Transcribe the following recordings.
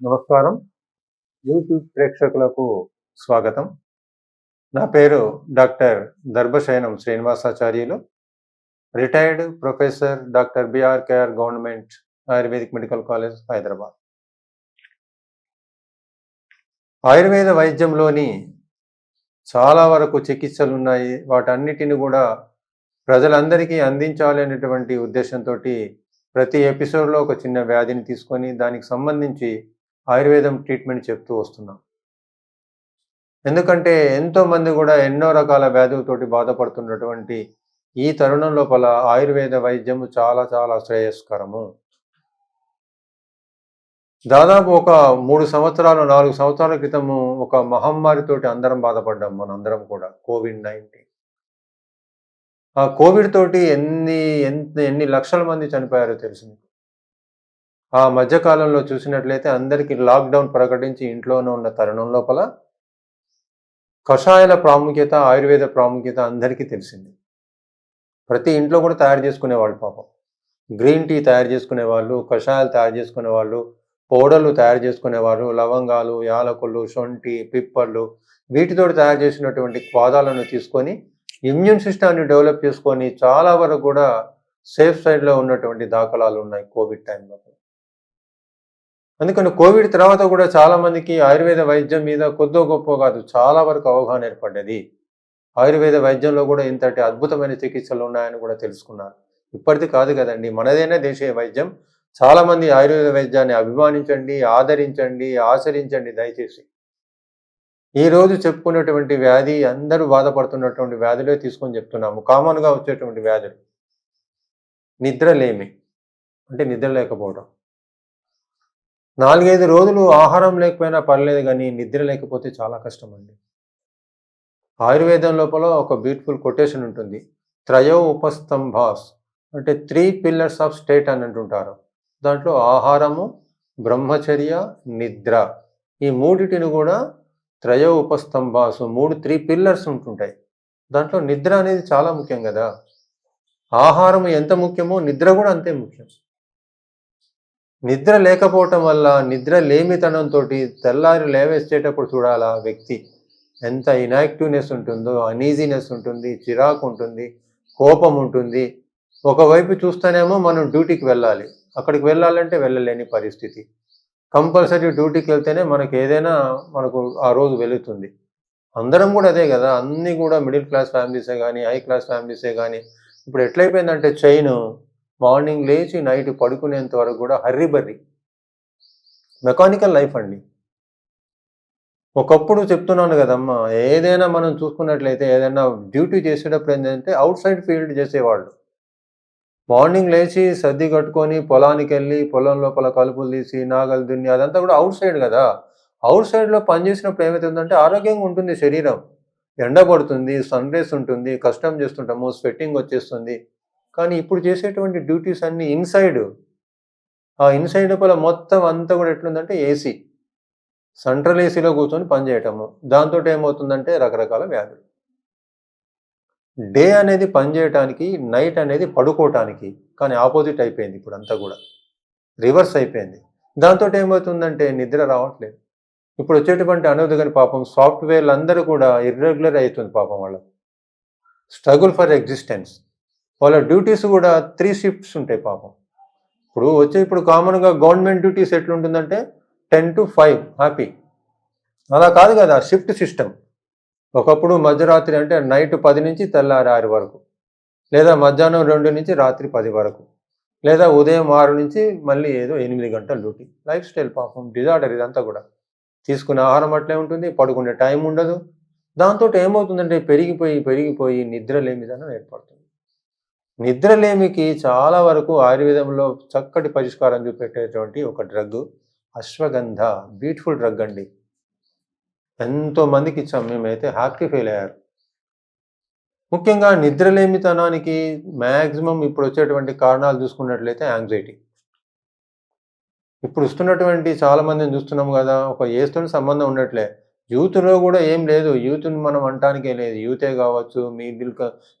నమస్కారం. యూట్యూబ్ ప్రేక్షకులకు స్వాగతం. నా పేరు doctor Darbhasayanam Srinivasacharyulu. Retired professor doctor BRKR government Ayurvedic medical college Hyderabad. Ayurveda వైద్యంలోని చాలా వరకు చికిత్సలు ఉన్నాయి. వాటన్నిటిని కూడా ప్రజలందరికీ అందించాలి అనేటువంటి ఉద్దేశంతో ప్రతి ఎపిసోడ్లో ఒక చిన్న వ్యాధిని తీసుకొని దానికి సంబంధించి ఆయుర్వేదం ట్రీట్మెంట్ చెప్తూ వస్తున్నాం. ఎందుకంటే ఎంతో మంది కూడా ఎన్నో రకాల వ్యాధులతోటి బాధపడుతున్నటువంటి ఈ తరుణం లోపల ఆయుర్వేద వైద్యము చాలా చాలా శ్రేయస్కరము. దాదాపు ఒక మూడు సంవత్సరాలు నాలుగు సంవత్సరాల క్రితము ఒక మహమ్మారితోటి అందరం బాధపడ్డాం మనందరం కూడా కోవిడ్ నైన్టీన్. ఆ కోవిడ్ తోటి ఎన్ని ఎంత ఎన్ని లక్షల మంది చనిపోయారో తెలిసింది ఆ మధ్యకాలంలో చూసినట్లయితే అందరికీ లాక్డౌన్ ప్రకటించి ఇంట్లోనే ఉన్న తరుణం లోపల కషాయాల ప్రాముఖ్యత ఆయుర్వేద ప్రాముఖ్యత అందరికీ తెలిసింది. ప్రతి ఇంట్లో కూడా తయారు చేసుకునేవాళ్ళు పాపం. గ్రీన్ టీ తయారు చేసుకునేవాళ్ళు కషాయాలు తయారు చేసుకునేవాళ్ళు పౌడర్లు తయారు చేసుకునేవారు లవంగాలు యాలకులు శొంఠి పిప్పళ్ళు వీటితోటి తయారు చేసినటువంటి క్వాదాలను తీసుకొని ఇమ్యూన్ సిస్టమ్ని డెవలప్ చేసుకొని చాలా వరకు కూడా సేఫ్ సైడ్లో ఉన్నటువంటి దాఖలాలు ఉన్నాయి కోవిడ్ టైంలో. అందుకని కోవిడ్ తర్వాత కూడా చాలా మందికి ఆయుర్వేద వైద్యం మీద కొద్దో గొప్ప కాదు చాలా వరకు అవగాహన ఏర్పడ్డది. ఆయుర్వేద వైద్యంలో కూడా ఇంతటి అద్భుతమైన చికిత్సలు ఉన్నాయని కూడా తెలుసుకున్నారు ఇప్పటిది కాదు కదండి మనదైనా దేశీయ వైద్యం. చాలామంది ఆయుర్వేద వైద్యాన్ని అభిమానించండి ఆదరించండి ఆచరించండి దయచేసి. ఈరోజు చెప్పుకునేటువంటి చెప్పుకున్నటువంటి వ్యాధి అందరూ బాధపడుతున్నటువంటి వ్యాధులే తీసుకొని చెప్తున్నాము. కామన్గా వచ్చేటువంటి వ్యాధులు. నిద్రలేమి అంటే నిద్ర లేకపోవడం. నాలుగైదు రోజులు ఆహారం లేకపోయినా పర్లేదు కానీ నిద్ర లేకపోతే చాలా కష్టం అండి ఆయుర్వేదం లోపల ఒక బ్యూటిఫుల్ కొటేషన్ ఉంటుంది. త్రయో ఉపస్తంభాస్ అంటే త్రీ పిల్లర్స్ ఆఫ్ స్టేట్ అని అంటుంటారు. దాంట్లో ఆహారము బ్రహ్మచర్య నిద్ర ఈ మూడిటిని కూడా త్రయో ఉపస్తంభాస్ మూడు త్రీ పిల్లర్స్ ఉంటుంటాయి. దాంట్లో నిద్ర అనేది చాలా ముఖ్యం కదా. ఆహారం ఎంత ముఖ్యమో నిద్ర కూడా అంతే ముఖ్యం. నిద్ర లేకపోవటం వల్ల నిద్ర లేమితనంతో తెల్లారి లేవేసేటప్పుడు చూడాలా వ్యక్తి. ఎంత ఇనాక్టివ్నెస్ ఉంటుందో అనీజీనెస్ ఉంటుంది చిరాకు ఉంటుంది కోపం ఉంటుంది. ఒకవైపు చూస్తేనేమో మనం డ్యూటీకి వెళ్ళాలి. అక్కడికి వెళ్ళాలంటే వెళ్ళలేని పరిస్థితి. కంపల్సరీ డ్యూటీకి వెళ్తేనే మనకి ఏదైనా మనకు ఆ రోజు వెళుతుంది. అందరం కూడా అదే కదా అన్నీ కూడా మిడిల్ క్లాస్ ఫ్యామిలీసే కానీ హై క్లాస్ ఫ్యామిలీసే కానీ ఇప్పుడు ఎట్లయిపోయిందంటే చైన్ మార్నింగ్ లేచి నైట్ పడుకునేంత వరకు కూడా హర్రీ బర్రీ మెకానికల్ లైఫ్ అండి. ఒకప్పుడు చెప్తున్నాను కదమ్మా ఏదైనా మనం చూసుకున్నట్లయితే ఏదైనా డ్యూటీ చేసేటప్పుడు ఏంటంటే అవుట్ సైడ్ ఫీల్డ్ చేసేవాళ్ళు. మార్నింగ్ లేచి సర్ది కట్టుకొని పొలానికి వెళ్ళి పొలం లోపల కలుపులు తీసి నాగలు దున్ని అదంతా కూడా అవుట్ సైడ్ కదా అవుట్ సైడ్లో పనిచేసినప్పుడు ఏమవుతుందంటే ఆరోగ్యంగా ఉంటుంది శరీరం. ఎండ పడుతుంది సన్ రేస్ ఉంటుంది కష్టం చేస్తుంటాము స్వెట్టింగ్ వచ్చేస్తుంది. కానీ ఇప్పుడు చేసేటువంటి డ్యూటీస్ అన్నీ ఇన్సైడ్ ఆ ఇన్సైడ్ లోపల మొత్తం అంతా కూడా ఎట్లుందంటే ఏసీ సెంట్రల్ ఏసీలో కూర్చొని పనిచేయటము దాంతో ఏమవుతుందంటే రకరకాల వ్యాధులు. డే అనేది పనిచేయటానికి నైట్ అనేది పడుకోవటానికి కానీ ఆపోజిట్ అయిపోయింది ఇప్పుడు అంతా కూడా. రివర్స్ అయిపోయింది. దాంతో ఏమవుతుందంటే నిద్ర రావట్లేదు. ఇప్పుడు వచ్చేటువంటి అనవద్దు కానీ పాపం సాఫ్ట్వేర్లు అందరూ కూడా ఇర్రెగ్యులర్ అవుతుంది పాపం వాళ్ళ స్ట్రగుల్ ఫర్ ఎగ్జిస్టెన్స్ వాళ్ళ డ్యూటీస్ కూడా త్రీ షిఫ్ట్స్ ఉంటాయి పాపం. ఇప్పుడు వచ్చే ఇప్పుడు కామన్గా గవర్నమెంట్ డ్యూటీస్ ఎట్లుంటుందంటే టెన్ టు ఫైవ్ హ్యాపీ అలా కాదు కదా షిఫ్ట్ సిస్టమ్ ఒకప్పుడు మధ్యరాత్రి అంటే నైట్ పది నుంచి తెల్లారి ఆరు వరకు. లేదా మధ్యాహ్నం రెండు నుంచి రాత్రి పది వరకు. లేదా ఉదయం ఆరు నుంచి మళ్ళీ ఏదో ఎనిమిది గంటల డ్యూటీ. లైఫ్ స్టైల్ పాపం డిజార్డర్ ఇదంతా కూడా. తీసుకునే ఆహారం అట్లే ఉంటుంది పడుకునే టైం ఉండదు. దాంతో ఏమవుతుందంటే పెరిగిపోయి పెరిగిపోయి నిద్రలేమిదనం ఏర్పడుతుంది. నిద్రలేమికి చాలా వరకు ఆయుర్వేదంలో చక్కటి పరిష్కారం చూపెట్టేటువంటి ఒక డ్రగ్ అశ్వగంధ బ్యూటిఫుల్ డ్రగ్ అండి. ఎంతో మందికి ఇచ్చాం మేమైతే హ్యాపీ ఫీల్ అయ్యారు. ముఖ్యంగా నిద్రలేమితనానికి మ్యాక్సిమం ఇప్పుడు వచ్చేటువంటి కారణాలు చూసుకున్నట్లయితే యాంగ్జైటీ. ఇప్పుడు వస్తున్నటువంటి చాలామందిని చూస్తున్నాం కదా ఒక ఏజ్తో సంబంధం ఉండట్లే. యూత్లో కూడా ఏం లేదు. యూత్ని మనం అంటానికే లేదు. యూతే కావచ్చు మిడిల్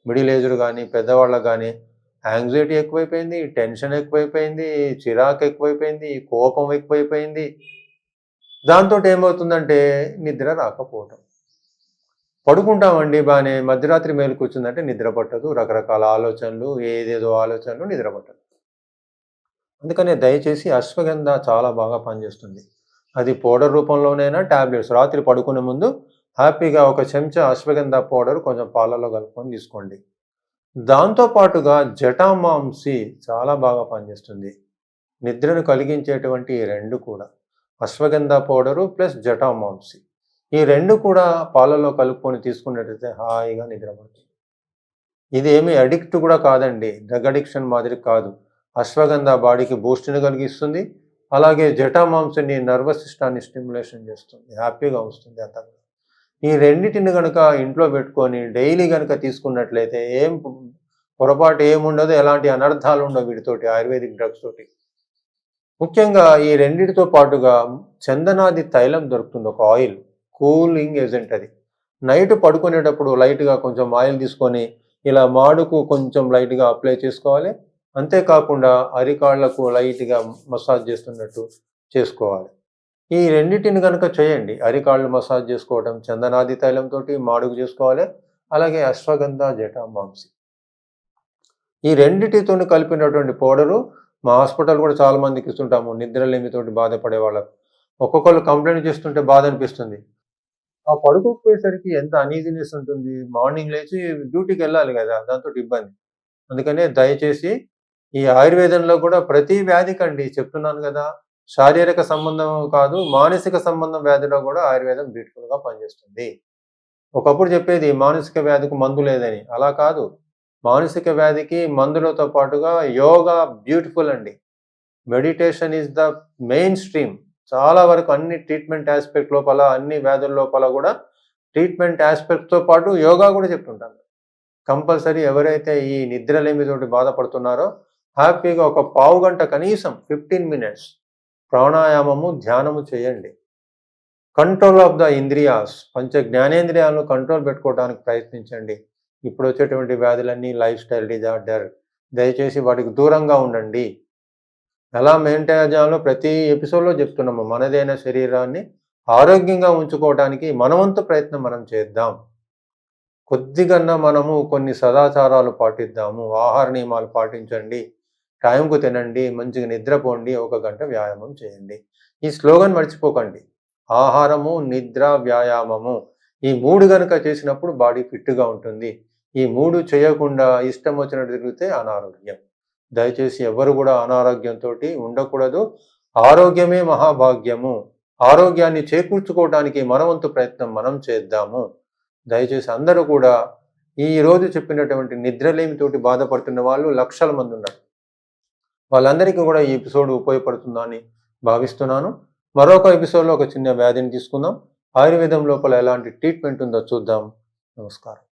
మిడిల్ ఏజ్డ్ కానీ పెద్దవాళ్ళకు కానీ యాంగ్జైటీ ఎక్కువైపోయింది టెన్షన్ ఎక్కువైపోయింది చిరాకు ఎక్కువైపోయింది కోపం ఎక్కువైపోయింది. దాంతో ఏమవుతుందంటే నిద్ర రాకపోవటం. పడుకుంటామండి బాగానే మధ్యరాత్రి మేలు కూర్చుందంటే నిద్ర పట్టదు. రకరకాల ఆలోచనలు ఏదేదో ఆలోచనలు నిద్ర పట్టదు. అందుకనే దయచేసి అశ్వగంధ చాలా బాగా పనిచేస్తుంది. అది పౌడర్ రూపంలోనైనా ట్యాబ్లెట్స్ రాత్రి పడుకునే ముందు హ్యాపీగా ఒక చెంచా అశ్వగంధ పౌడర్ కొంచెం పాలలో కలుపుకొని తీసుకోండి. దాంతో పాటుగా జటామాంసి చాలా బాగా పనిచేస్తుంది. నిద్రను కలిగించేటువంటి ఈ రెండు కూడా అశ్వగంధ పౌడరు ప్లస్ జటామాంసి. ఈ రెండు కూడా పాలలో కలుపుకొని తీసుకున్నట్టయితే హాయిగా నిద్రపడుతుంది ఇది ఏమి అడిక్ట్ కూడా కాదండి డ్రగ్ అడిక్షన్ మాదిరి కాదు. అశ్వగంధ బాడీకి బూస్ట్ని కలిగిస్తుంది అలాగే జటామాంసిని నర్వస్ సిస్టాన్ని స్టిమ్యులేషన్ చేస్తుంది. హ్యాపీగా వస్తుంది అతను. ఈ రెండింటిని కనుక ఇంట్లో పెట్టుకొని డైలీ కనుక తీసుకున్నట్లయితే ఏం పొరపాటు ఏముండదు ఎలాంటి అనర్థాలు ఉండవు వీటితోటి ఆయుర్వేదిక్ డ్రగ్స్ తోటి. ముఖ్యంగా ఈ రెండిటితో పాటుగా చందనాది తైలం దొరుకుతుంది ఒక ఆయిల్ కూలింగ్ ఏజెంట్ అది. నైట్ పడుకునేటప్పుడు లైట్గా కొంచెం ఆయిల్ తీసుకొని ఇలా మాడుకు కొంచెం లైట్గా అప్లై చేసుకోవాలి. అంతేకాకుండా అరికాళ్ళకు లైట్గా మసాజ్ చేస్తున్నట్టు చేసుకోవాలి. ఈ రెండింటిని కనుక చేయండి. అరికాళ్ళు మసాజ్ చేసుకోవడం చందనాది తైలంతో మాడుగు చేసుకోవాలి. అలాగే అశ్వగంధ జటామాంసి ఈ రెండిటితో కలిపినటువంటి పౌడరు మా హాస్పిటల్ కూడా చాలా మందికి ఇస్తుంటాము. నిద్రలేమితోటి బాధపడే వాళ్ళకు. ఒక్కొక్కరు కంప్లైంట్ చేస్తుంటే బాధ అనిపిస్తుంది. ఆ పడుకోకపోయేసరికి ఎంత అనీజినెస్ ఉంటుంది. మార్నింగ్ లేచి డ్యూటీకి వెళ్ళాలి కదా. దాంతో ఇబ్బంది. అందుకనే దయచేసి ఈ ఆయుర్వేదంలో కూడా ప్రతి వ్యాధికండి చెప్తున్నాను కదా. శారీరక సంబంధం కాదు మానసిక సంబంధం వ్యాధిలో కూడా ఆయుర్వేదం బ్యూటిఫుల్గా పనిచేస్తుంది. ఒకప్పుడు చెప్పేది మానసిక వ్యాధికి మందు లేదని. అలా కాదు. మానసిక వ్యాధికి మందులతో పాటుగా యోగా బ్యూటిఫుల్ అండి. Meditation is the mainstream. చాలా వరకు అన్ని ట్రీట్మెంట్ ఆస్పెక్ట్ లోపల అన్ని వ్యాధుల లోపల కూడా ట్రీట్మెంట్ ఆస్పెక్ట్తో పాటు యోగా కూడా చెప్తుంటాను కంపల్సరీ ఎవరైతే ఈ నిద్రలేమితోటి బాధపడుతున్నారో హ్యాపీగా ఒక పావు గంట కనీసం ఫిఫ్టీన్ మినిట్స్ ప్రాణాయామము ధ్యానము చేయండి. కంట్రోల్ ఆఫ్ ద ఇంద్రియాస్ పంచ జ్ఞానేంద్రియాలను కంట్రోల్ పెట్టుకోవడానికి ప్రయత్నించండి. ఇప్పుడు వచ్చేటువంటి వ్యాధులన్నీ లైఫ్ స్టైల్ డిజార్డర్ దయచేసి వాటికి దూరంగా ఉండండి. ఎలా మెయింటైన్ చేయాలో ప్రతి ఎపిసోడ్లో చెప్తున్నాము. మనదైన శరీరాన్ని ఆరోగ్యంగా ఉంచుకోవడానికి మనవంతు ప్రయత్నం మనం చేద్దాం. కొద్దిగన్నా మనము కొన్ని సదాచారాలు పాటిద్దాము. ఆహార నియమాలు పాటించండి. టైంకు తినండి మంచిగా నిద్రపోండి ఒక గంట వ్యాయామం చేయండి. ఈ స్లోగన్ మర్చిపోకండి. ఆహారము నిద్ర వ్యాయామము. ఈ మూడు గనుక చేసినప్పుడు బాడీ ఫిట్గా ఉంటుంది. ఈ మూడు చేయకుండా ఇష్టం వచ్చినట్టు తిరిగితే అనారోగ్యం. దయచేసి ఎవరు కూడా అనారోగ్యంతో ఉండకూడదు. ఆరోగ్యమే మహాభాగ్యము. ఆరోగ్యాన్ని చేకూర్చుకోవడానికి మనవంతు ప్రయత్నం మనం చేద్దాము. దయచేసి అందరూ కూడా ఈ రోజు చెప్పినటువంటి నిద్రలేమితోటి బాధపడుతున్న వాళ్ళు లక్షల మంది ఉన్నారు. వాళ్ళందరికీ కూడా ఈ ఎపిసోడ్ ఉపయోగపడుతుందని భావిస్తున్నాను. మరొక ఎపిసోడ్లో ఒక చిన్న వ్యాధిని తీసుకుందాం. ఆయుర్వేదం లోపల ఎలాంటి ట్రీట్మెంట్ ఉందో చూద్దాం. నమస్కారం.